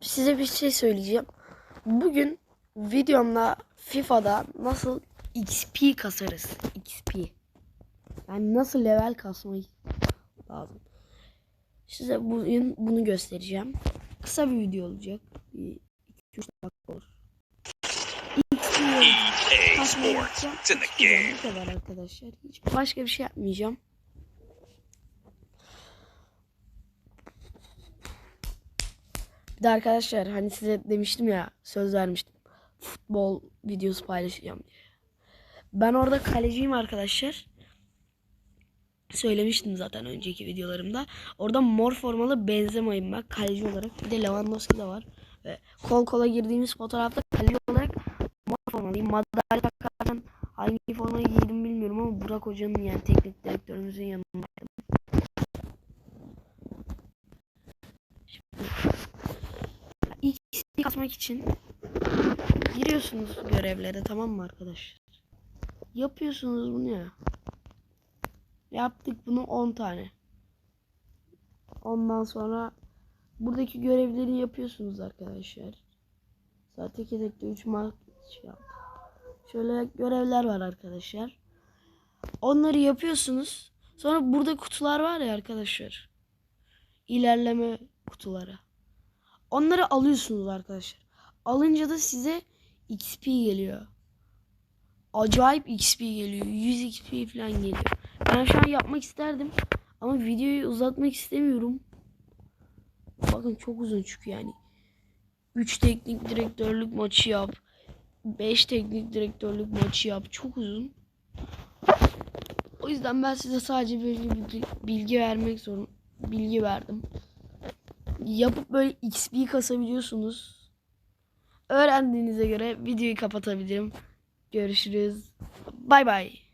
size bir şey söyleyeceğim. Bugün videomda FIFA'da nasıl XP kasarız. XP. Yani nasıl level kasmayı lazım. Size bugün bunu göstereceğim. Kısa bir video olacak. Bir 2-3 dakika olur. EA Sports. in the game. Bu kadar arkadaşlar. Hiç başka bir şey yapmayacağım. Bir de arkadaşlar hani size demiştim ya söz vermiştim. Futbol videosu paylaşacağım diye. Ben orada kaleciyim arkadaşlar. Söylemiştim zaten önceki videolarımda. Orada mor formalı Benzema'yım ben kaleci olarak. Bir de Lewandowski de var. Ve kol kola girdiğimiz fotoğrafta kaleci olarak mor formalıyım. Madalya takarken hangi formayı giydim bilmiyorum ama Burak Hoca'nın yani teknik direktörümüzün yanındaydım. XP kasmak için giriyorsunuz görevlere tamam mı arkadaşlar? Yapıyorsunuz bunu ya. Yaptık bunu 10 tane. Ondan sonra buradaki görevleri yapıyorsunuz arkadaşlar. Zaten tek tek 3 mark şey. Şöyle görevler var arkadaşlar. Onları yapıyorsunuz. Sonra burada kutular var ya arkadaşlar. İlerleme kutuları. Onları alıyorsunuz arkadaşlar. Alınca da size XP geliyor. Acayip XP geliyor. 100 XP falan geliyor. Ben şu an yapmak isterdim. Ama videoyu uzatmak istemiyorum. Bakın çok uzun çünkü yani. 3 teknik direktörlük maçı yap. 5 teknik direktörlük maçı yap. Çok uzun. O yüzden ben size sadece bilgi, bilgi, bilgi vermek zorun bilgi verdim. Yapıp böyle XP kasabiliyorsunuz. Öğrendiğinize göre videoyu kapatabilirim. Görüşürüz. Bay bay.